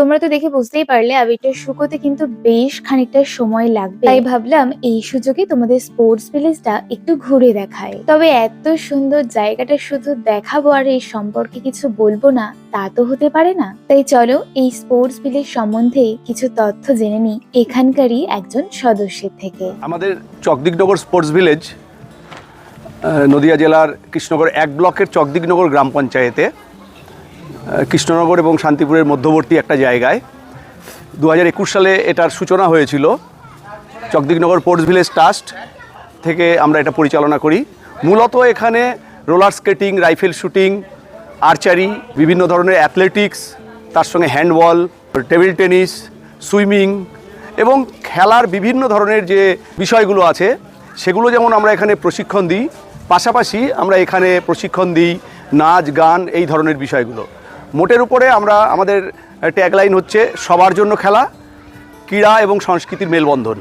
তোমরা তো দেখে বুঝতেই পারলে আবিরটা শুকোতে কিন্তু বেশ খানিকটা সময় লাগবে। তাই ভাবলাম এই সুযোগে তোমাদের স্পোর্টস ভিলেজটা একটু ঘুরে দেখায় তবে এত সুন্দর জায়গাটা শুধু দেখাবো আর এই সম্পর্কে কিছু বলব না, তা তো হতে পারে না। তাই চলো এই স্পোর্টস ভিলেজ সম্বন্ধে কিছু তথ্য জেনে নিই এখানকারই একজন সদস্যের থেকে। আমাদের চকদিকনগর স্পোর্টস ভিলেজ নদিয়া জেলার কৃষ্ণনগর এক ব্লকের চকদিকনগর গ্রাম পঞ্চায়েতে কৃষ্ণনগর এবং শান্তিপুরের মধ্যবর্তী একটা জায়গায়। দু হাজার একুশ সালে এটার সূচনা হয়েছিল। চকদিকনগর স্পোর্টস ভিলেজ ট্রাস্ট থেকে আমরা এটা পরিচালনা করি। মূলত এখানে roller skating, rifle shooting, archery, বিভিন্ন ধরনের অ্যাথলেটিক্স, তার সঙ্গে হ্যান্ডবল, টেবিল টেনিস, সুইমিং এবং খেলার বিভিন্ন ধরনের যে বিষয়গুলো আছে, সেগুলো যেমন আমরা এখানে প্রশিক্ষণ দিই, পাশাপাশি আমরা এখানে প্রশিক্ষণ দিই নাচ, গান, এই ধরনের বিষয়গুলো। মোটের উপরে আমরা আমাদের ট্যাগলাইন হচ্ছে সবার জন্য খেলা ক্রীড়া এবং সংস্কৃতির মেলবন্ধন।